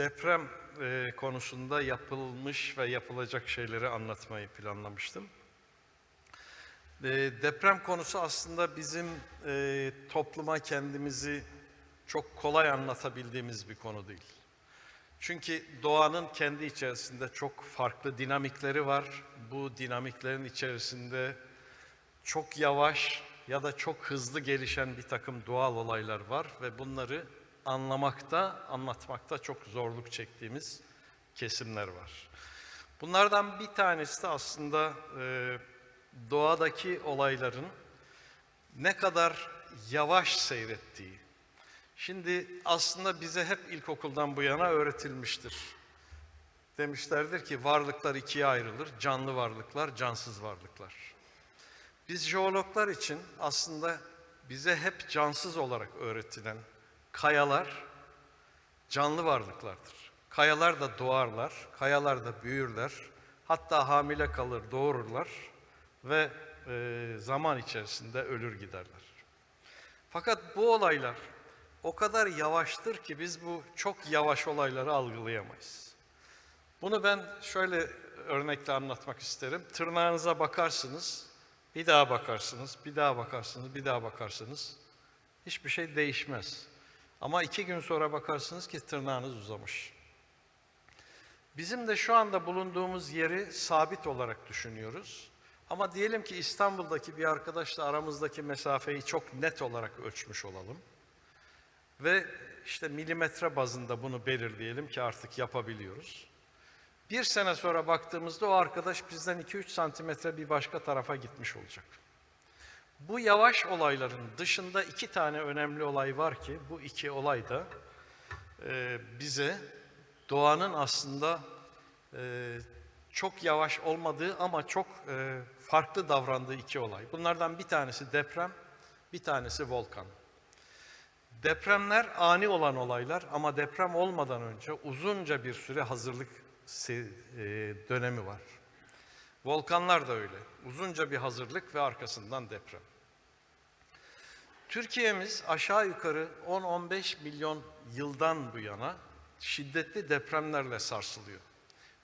deprem e, konusunda yapılmış ve yapılacak şeyleri anlatmayı planlamıştım. E, deprem konusu aslında bizim e, topluma kendimizi çok kolay anlatabildiğimiz bir konu değil. Çünkü doğanın kendi içerisinde çok farklı dinamikleri var. Bu dinamiklerin içerisinde çok yavaş ya da çok hızlı gelişen bir takım doğal olaylar var ve bunları anlamakta, anlatmakta çok zorluk çektiğimiz kesimler var. Bunlardan bir tanesi de aslında e, doğadaki olayların ne kadar yavaş seyrettiği. Şimdi aslında bize hep ilkokuldan bu yana öğretilmiştir. Demişlerdir ki varlıklar ikiye ayrılır. Canlı varlıklar, cansız varlıklar. Biz jeologlar için aslında bize hep cansız olarak öğretilen kayalar canlı varlıklardır. Kayalar da doğarlar, kayalar da büyürler. Hatta hamile kalır, doğururlar ve e, zaman içerisinde ölür giderler. Fakat bu olaylar o kadar yavaştır ki biz bu çok yavaş olayları algılayamayız. Bunu ben şöyle örnekle anlatmak isterim. Tırnağınıza bakarsınız, bir daha bakarsınız, bir daha bakarsınız, bir daha bakarsınız. Hiçbir şey değişmez. Ama iki gün sonra bakarsınız ki tırnağınız uzamış. Bizim de şu anda bulunduğumuz yeri sabit olarak düşünüyoruz. Ama diyelim ki İstanbul'daki bir arkadaşla aramızdaki mesafeyi çok net olarak ölçmüş olalım. Ve işte milimetre bazında bunu belirleyelim ki artık yapabiliyoruz. Bir sene sonra baktığımızda o arkadaş bizden 2-3 santimetre bir başka tarafa gitmiş olacak. Bu yavaş olayların dışında iki tane önemli olay var ki bu iki olay da e, bize doğanın aslında e, çok yavaş olmadığı ama çok e, farklı davrandığı iki olay. Bunlardan bir tanesi deprem, bir tanesi volkan. Depremler ani olan olaylar ama deprem olmadan önce uzunca bir süre hazırlık e, dönemi var. Volkanlar da öyle. Uzunca bir hazırlık ve arkasından deprem. Türkiye'miz aşağı yukarı 10-15 milyon yıldan bu yana şiddetli depremlerle sarsılıyor.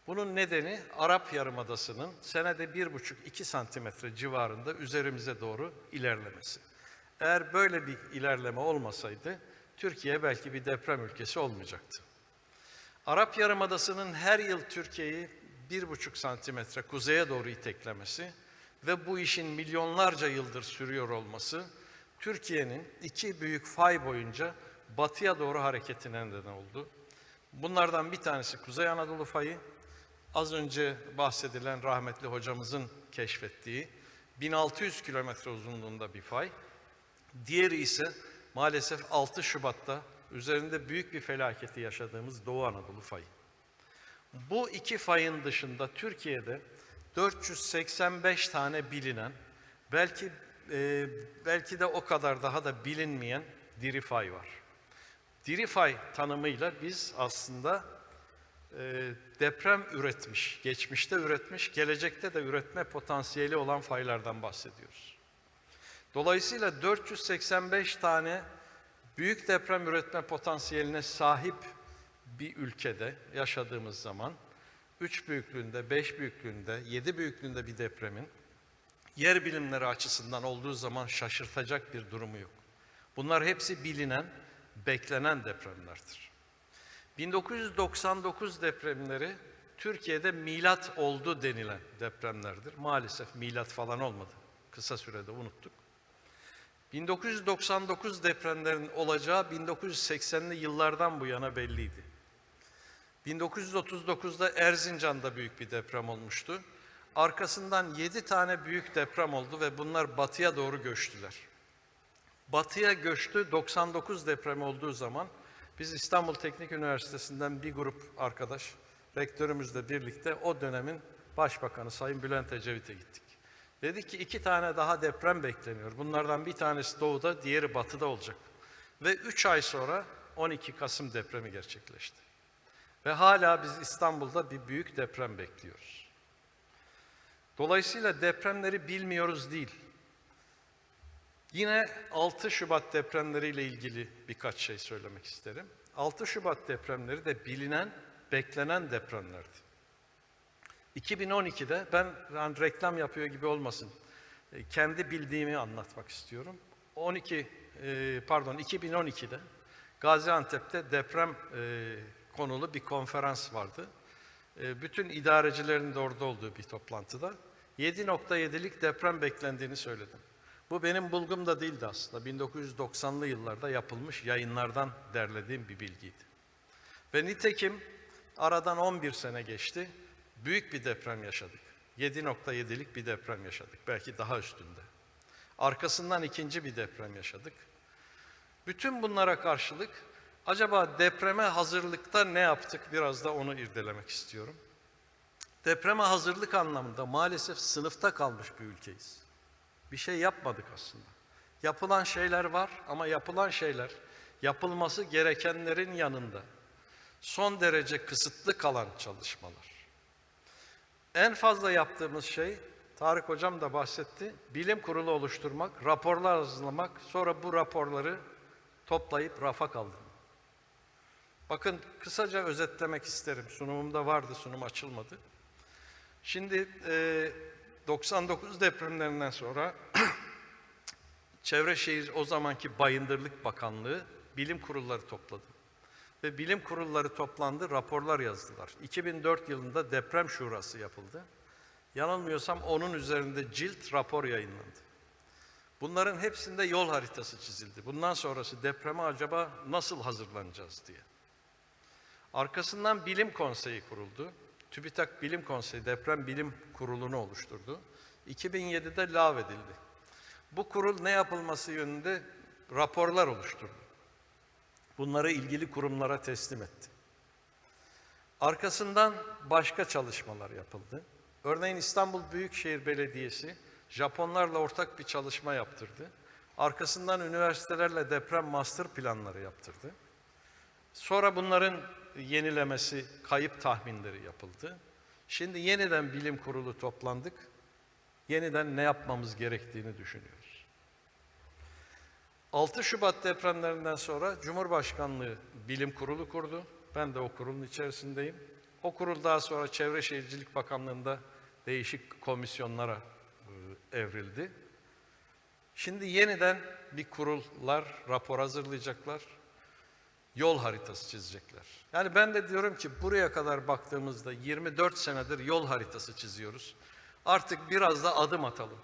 Bunun nedeni Arap Yarımadası'nın senede 1,5-2 santimetre civarında üzerimize doğru ilerlemesi. Eğer böyle bir ilerleme olmasaydı Türkiye belki bir deprem ülkesi olmayacaktı. Arap Yarımadası'nın her yıl Türkiye'yi 1,5 santimetre kuzeye doğru iteklemesi ve bu işin milyonlarca yıldır sürüyor olması Türkiye'nin iki büyük fay boyunca batıya doğru hareketine neden oldu. Bunlardan bir tanesi Kuzey Anadolu fayı, az önce bahsedilen rahmetli hocamızın keşfettiği 1600 kilometre uzunluğunda bir fay. Diğeri ise maalesef 6 Şubat'ta üzerinde büyük bir felaketi yaşadığımız Doğu Anadolu fayı. Bu iki fayın dışında Türkiye'de 485 tane bilinen, belki e, belki de o kadar daha da bilinmeyen diri fay var. Diri fay tanımıyla biz aslında e, deprem üretmiş, geçmişte üretmiş, gelecekte de üretme potansiyeli olan faylardan bahsediyoruz. Dolayısıyla 485 tane büyük deprem üretme potansiyeline sahip bir ülkede yaşadığımız zaman 3 büyüklüğünde, 5 büyüklüğünde, 7 büyüklüğünde bir depremin yer bilimleri açısından olduğu zaman şaşırtacak bir durumu yok. Bunlar hepsi bilinen, beklenen depremlerdir. 1999 depremleri Türkiye'de milat oldu denilen depremlerdir. Maalesef milat falan olmadı. Kısa sürede unuttuk. 1999 depremlerin olacağı 1980'li yıllardan bu yana belliydi. 1939'da Erzincan'da büyük bir deprem olmuştu. Arkasından 7 tane büyük deprem oldu ve bunlar batıya doğru göçtüler. Batıya göçtü 99 depremi olduğu zaman biz İstanbul Teknik Üniversitesi'nden bir grup arkadaş rektörümüzle birlikte o dönemin Başbakanı Sayın Bülent Ecevit'e gittik. Dedik ki iki tane daha deprem bekleniyor. Bunlardan bir tanesi doğuda, diğeri batıda olacak. Ve üç ay sonra 12 Kasım depremi gerçekleşti. Ve hala biz İstanbul'da bir büyük deprem bekliyoruz. Dolayısıyla depremleri bilmiyoruz değil. Yine 6 Şubat depremleriyle ilgili birkaç şey söylemek isterim. 6 Şubat depremleri de bilinen, beklenen depremlerdi. 2012'de ben yani reklam yapıyor gibi olmasın. e, Kendi bildiğimi anlatmak istiyorum. 12 e, pardon 2012'de Gaziantep'te deprem e, konulu bir konferans vardı. Bütün idarecilerin de orada olduğu bir toplantıda 7.7'lik deprem beklendiğini söyledim. Bu benim bulgum da değildi aslında. 1990'lı yıllarda yapılmış yayınlardan derlediğim bir bilgiydi. Ve nitekim aradan 11 sene geçti. Büyük bir deprem yaşadık. 7.7'lik bir deprem yaşadık. Belki daha üstünde. Arkasından ikinci bir deprem yaşadık. Bütün bunlara karşılık acaba depreme hazırlıkta ne yaptık? Biraz da onu irdelemek istiyorum. Depreme hazırlık anlamında maalesef sınıfta kalmış bir ülkeyiz. Bir şey yapmadık aslında. Yapılan şeyler var ama yapılan şeyler yapılması gerekenlerin yanında son derece kısıtlı kalan çalışmalar. En fazla yaptığımız şey, Tarık Hocam da bahsetti, bilim kurulu oluşturmak, raporlar hazırlamak, sonra bu raporları toplayıp rafa kaldırmak. Bakın kısaca özetlemek isterim. Sunumumda vardı, sunum açılmadı. Şimdi e, 99 depremlerinden sonra Çevre Şehir o zamanki Bayındırlık Bakanlığı bilim kurulları topladı. Ve bilim kurulları toplandı, raporlar yazdılar. 2004 yılında deprem şurası yapıldı. Yanılmıyorsam onun üzerinde cilt rapor yayınlandı. Bunların hepsinde yol haritası çizildi. Bundan sonrası depreme acaba nasıl hazırlanacağız diye. Arkasından bilim konseyi kuruldu. TÜBİTAK Bilim Konseyi Deprem Bilim Kurulu'nu oluşturdu. 2007'de lağvedildi. Bu kurul ne yapılması yönünde raporlar oluşturdu. Bunları ilgili kurumlara teslim etti. Arkasından başka çalışmalar yapıldı. Örneğin İstanbul Büyükşehir Belediyesi Japonlarla ortak bir çalışma yaptırdı. Arkasından üniversitelerle deprem master planları yaptırdı. Sonra bunların yenilemesi, kayıp tahminleri yapıldı. Şimdi yeniden bilim kurulu toplandık. Yeniden ne yapmamız gerektiğini düşünüyoruz. 6 Şubat depremlerinden sonra Cumhurbaşkanlığı Bilim Kurulu kurdu. Ben de o kurulun içerisindeyim. O kurul daha sonra Çevre Şehircilik Bakanlığı'nda değişik komisyonlara e, evrildi. Şimdi yeniden bir kurullar rapor hazırlayacaklar. Yol haritası çizecekler. Yani ben de diyorum ki buraya kadar baktığımızda 24 senedir yol haritası çiziyoruz. Artık biraz da adım atalım.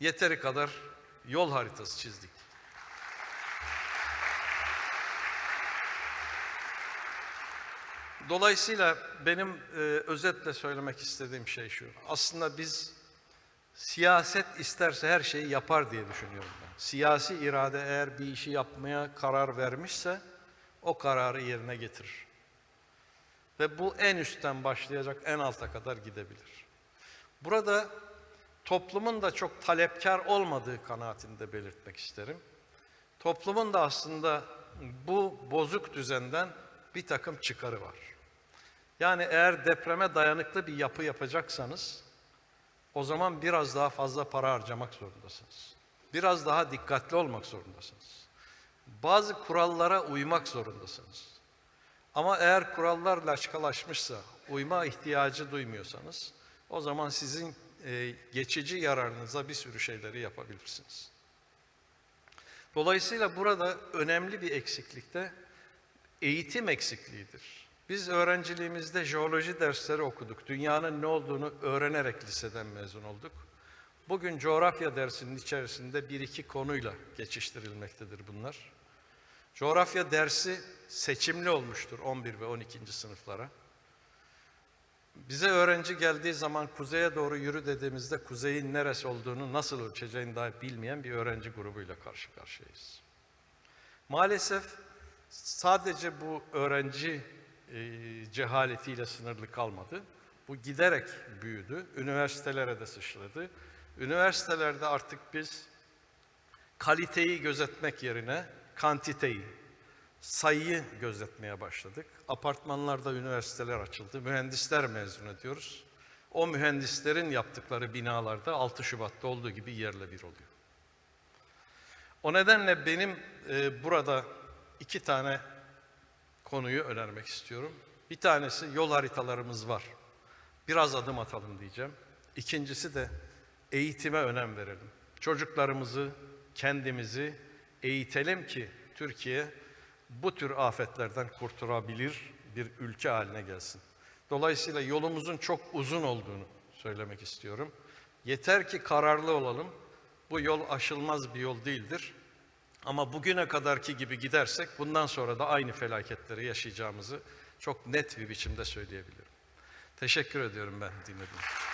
Yeteri kadar yol haritası çizdik. Dolayısıyla benim e, özetle söylemek istediğim şey şu. Aslında biz siyaset isterse her şeyi yapar diye düşünüyorum. Siyasi irade eğer bir işi yapmaya karar vermişse o kararı yerine getirir. Ve bu en üstten başlayacak en alta kadar gidebilir. Burada toplumun da çok talepkar olmadığı kanaatinde belirtmek isterim. Toplumun da aslında bu bozuk düzenden bir takım çıkarı var. Yani eğer depreme dayanıklı bir yapı yapacaksanız o zaman biraz daha fazla para harcamak zorundasınız. Biraz daha dikkatli olmak zorundasınız. Bazı kurallara uymak zorundasınız. Ama eğer kurallar laçkalaşmışsa, uyma ihtiyacı duymuyorsanız o zaman sizin e, geçici yararınıza bir sürü şeyleri yapabilirsiniz. Dolayısıyla burada önemli bir eksiklikte eğitim eksikliğidir. Biz öğrenciliğimizde jeoloji dersleri okuduk. Dünyanın ne olduğunu öğrenerek liseden mezun olduk. Bugün coğrafya dersinin içerisinde bir iki konuyla geçiştirilmektedir bunlar. Coğrafya dersi seçimli olmuştur 11 ve 12. sınıflara. Bize öğrenci geldiği zaman kuzeye doğru yürü dediğimizde kuzeyin neresi olduğunu nasıl ölçeceğini dahi bilmeyen bir öğrenci grubuyla karşı karşıyayız. Maalesef sadece bu öğrenci e, cehaletiyle sınırlı kalmadı. Bu giderek büyüdü, üniversitelere de sıçradı. Üniversitelerde artık biz kaliteyi gözetmek yerine kantiteyi, sayıyı gözetmeye başladık. Apartmanlarda üniversiteler açıldı, mühendisler mezun ediyoruz. O mühendislerin yaptıkları binalarda 6 Şubat'ta olduğu gibi yerle bir oluyor. O nedenle benim e, burada iki tane konuyu önermek istiyorum. Bir tanesi yol haritalarımız var. Biraz adım atalım diyeceğim. İkincisi de eğitime önem verelim. Çocuklarımızı, kendimizi eğitelim ki Türkiye bu tür afetlerden kurtulabilir bir ülke haline gelsin. Dolayısıyla yolumuzun çok uzun olduğunu söylemek istiyorum. Yeter ki kararlı olalım. Bu yol aşılmaz bir yol değildir. Ama bugüne kadarki gibi gidersek bundan sonra da aynı felaketleri yaşayacağımızı çok net bir biçimde söyleyebilirim. Teşekkür ediyorum ben dinlediğiniz için.